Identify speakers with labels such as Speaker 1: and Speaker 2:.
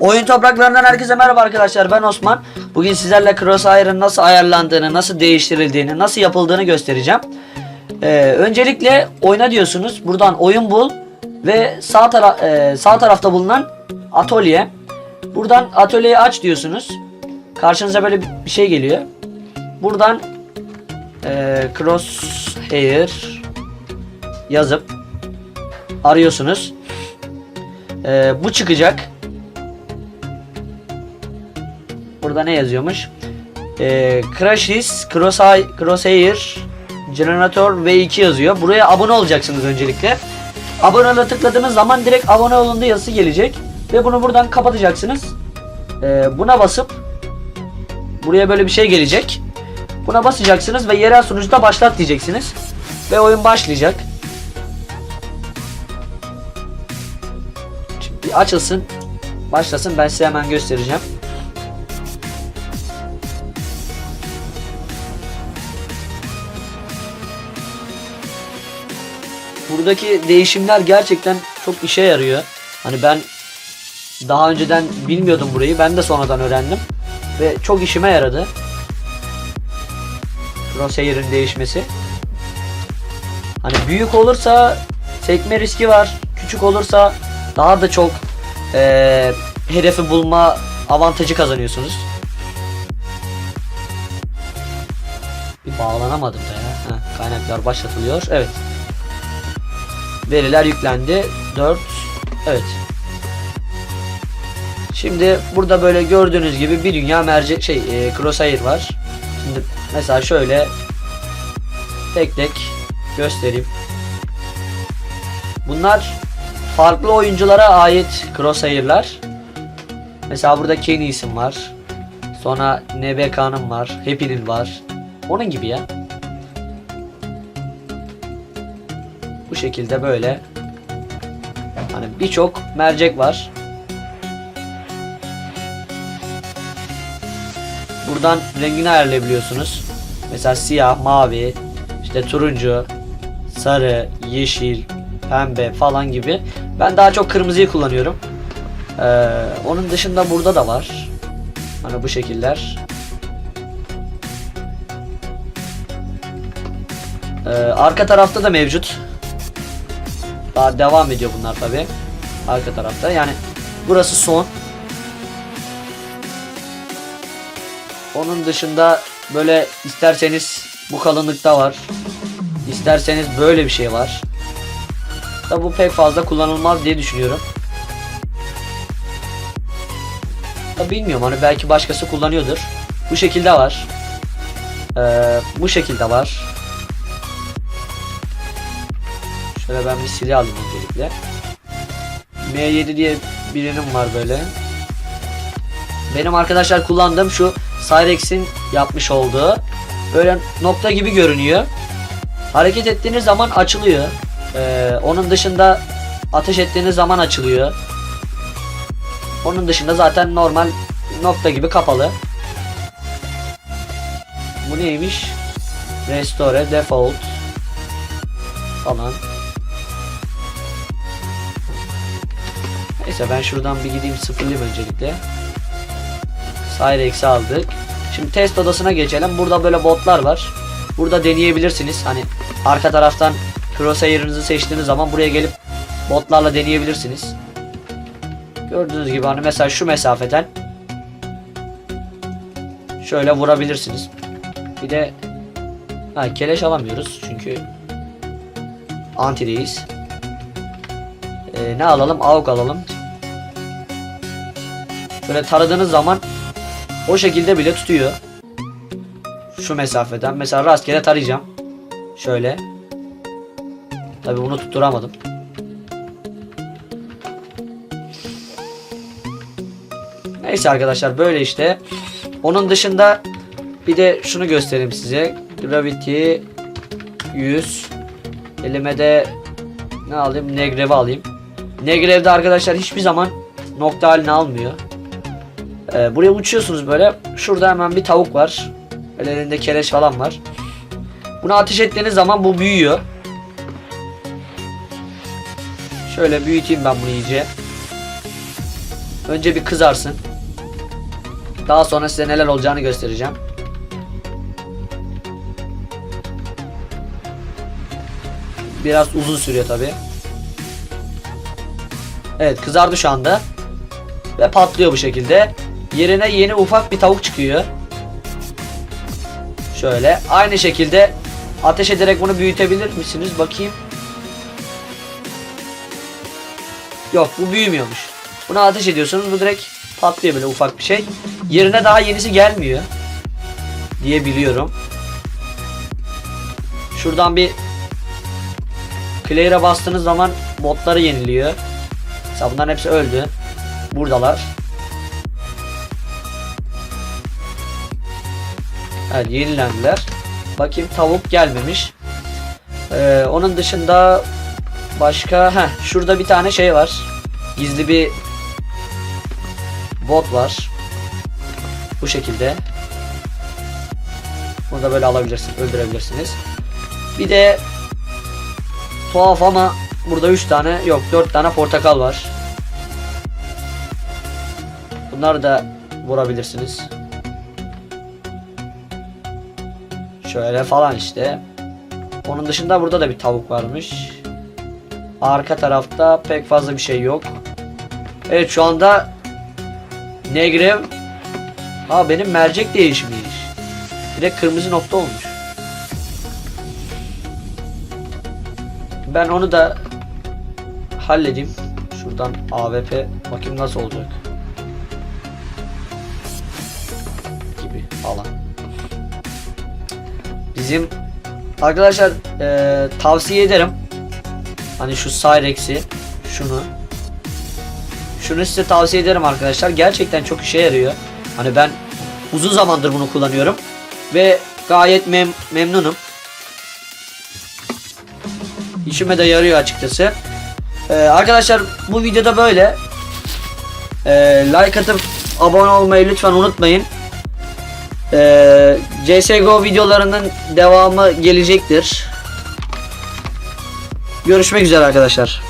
Speaker 1: Oyun topraklarından herkese merhaba arkadaşlar ben Osman. Bugün sizlerle Crosshair'ın nasıl ayarlandığını, nasıl değiştirildiğini, nasıl yapıldığını göstereceğim. Ee, öncelikle oyna diyorsunuz. Buradan oyun bul ve sağ, tara e, sağ tarafta bulunan atölye. Buradan atölyeyi aç diyorsunuz. Karşınıza böyle bir şey geliyor. Buradan e, Crosshair yazıp arıyorsunuz. E, bu çıkacak. Burada ne yazıyormuş? Ee, Crashes, Crosshair, Generator V2 yazıyor. Buraya abone olacaksınız öncelikle. Abone tıkladığınız zaman direkt abone olundu yazısı gelecek. Ve bunu buradan kapatacaksınız. Ee, buna basıp buraya böyle bir şey gelecek. Buna basacaksınız ve yerel sunucuda başlat diyeceksiniz. Ve oyun başlayacak. Şimdi açılsın. Başlasın ben size hemen göstereceğim. buradaki değişimler gerçekten çok işe yarıyor. Hani ben daha önceden bilmiyordum burayı. Ben de sonradan öğrendim. Ve çok işime yaradı. Crosshair'ın değişmesi. Hani büyük olursa sekme riski var. Küçük olursa daha da çok eee, hedefi bulma avantajı kazanıyorsunuz. Bir bağlanamadım da ya. Heh, kaynaklar başlatılıyor. Evet. Veriler yüklendi. 4 Evet. Şimdi burada böyle gördüğünüz gibi bir dünya mercek şey e, crosshair var. Şimdi mesela şöyle tek tek göstereyim. Bunlar farklı oyunculara ait crosshair'lar. Mesela burada Kenny isim var. Sonra NBK'nın var. Happy'nin var. Onun gibi ya. Bu şekilde böyle hani birçok mercek var. Buradan rengini ayarlayabiliyorsunuz. Mesela siyah, mavi, işte turuncu, sarı, yeşil, pembe falan gibi. Ben daha çok kırmızıyı kullanıyorum. Ee, onun dışında burada da var. Hani bu şekiller. Ee, arka tarafta da mevcut. Daha devam ediyor bunlar tabi. Arka tarafta. Yani burası son. Onun dışında böyle isterseniz bu kalınlıkta var. İsterseniz böyle bir şey var. Da bu pek fazla kullanılmaz diye düşünüyorum. Da bilmiyorum hani belki başkası kullanıyordur. Bu şekilde var. Ee, bu şekilde var. Şöyle ben bir silah alayım öncelikle. M7 diye birinin var böyle. Benim arkadaşlar kullandığım şu Cyrex'in yapmış olduğu böyle nokta gibi görünüyor. Hareket ettiğiniz zaman açılıyor. Ee, onun dışında ateş ettiğiniz zaman açılıyor. Onun dışında zaten normal nokta gibi kapalı. Bu neymiş? Restore, default falan. Neyse ben şuradan bir gideyim sıfırlayayım öncelikle. Cyrex'i aldık. Şimdi test odasına geçelim. Burada böyle botlar var. Burada deneyebilirsiniz. Hani arka taraftan crosshair'ınızı seçtiğiniz zaman buraya gelip botlarla deneyebilirsiniz. Gördüğünüz gibi hani mesela şu mesafeden şöyle vurabilirsiniz. Bir de ha, keleş alamıyoruz çünkü antideyiz. Ee, ne alalım? AUK alalım. Böyle taradığınız zaman o şekilde bile tutuyor. Şu mesafeden. Mesela rastgele tarayacağım. Şöyle. Tabi bunu tutturamadım. Neyse arkadaşlar böyle işte. Onun dışında bir de şunu göstereyim size. Gravity 100. Elime de ne alayım? Negrev'i alayım. Negrev'de arkadaşlar hiçbir zaman nokta haline almıyor. Ee, buraya uçuyorsunuz böyle. Şurada hemen bir tavuk var. Elinde keleş falan var. Bunu ateş ettiğiniz zaman bu büyüyor. Şöyle büyüteyim ben bunu iyice. Önce bir kızarsın. Daha sonra size neler olacağını göstereceğim. Biraz uzun sürüyor tabi. Evet kızardı şu anda. Ve patlıyor bu şekilde. Yerine yeni ufak bir tavuk çıkıyor. Şöyle aynı şekilde ateş ederek bunu büyütebilir misiniz? Bakayım. Yok bu büyümüyormuş. Buna ateş ediyorsunuz bu direkt patlıyor böyle ufak bir şey. Yerine daha yenisi gelmiyor. Diye biliyorum. Şuradan bir Clear'a bastığınız zaman botları yeniliyor. Mesela bunların hepsi öldü. Buradalar. Evet yenilendiler. Bakayım tavuk gelmemiş. Ee, onun dışında başka heh, şurada bir tane şey var. Gizli bir bot var. Bu şekilde. Bunu da böyle alabilirsin, öldürebilirsiniz. Bir de tuhaf ama burada 3 tane yok 4 tane portakal var. Bunları da vurabilirsiniz. Şöyle falan işte. Onun dışında burada da bir tavuk varmış. Arka tarafta pek fazla bir şey yok. Evet şu anda Negrev Ha benim mercek değişmiş. Direkt kırmızı nokta olmuş. Ben onu da halledeyim. Şuradan AWP bakayım nasıl olacak. Gibi falan. Bizim arkadaşlar eee, tavsiye ederim. Hani şu Cyrex'i şunu şunu size tavsiye ederim arkadaşlar. Gerçekten çok işe yarıyor. Hani ben uzun zamandır bunu kullanıyorum ve gayet mem memnunum. İşime de yarıyor açıkçası. Ee, arkadaşlar bu videoda böyle. Ee, like atıp abone olmayı lütfen unutmayın. Ee, CSGO videolarının devamı gelecektir. Görüşmek üzere arkadaşlar.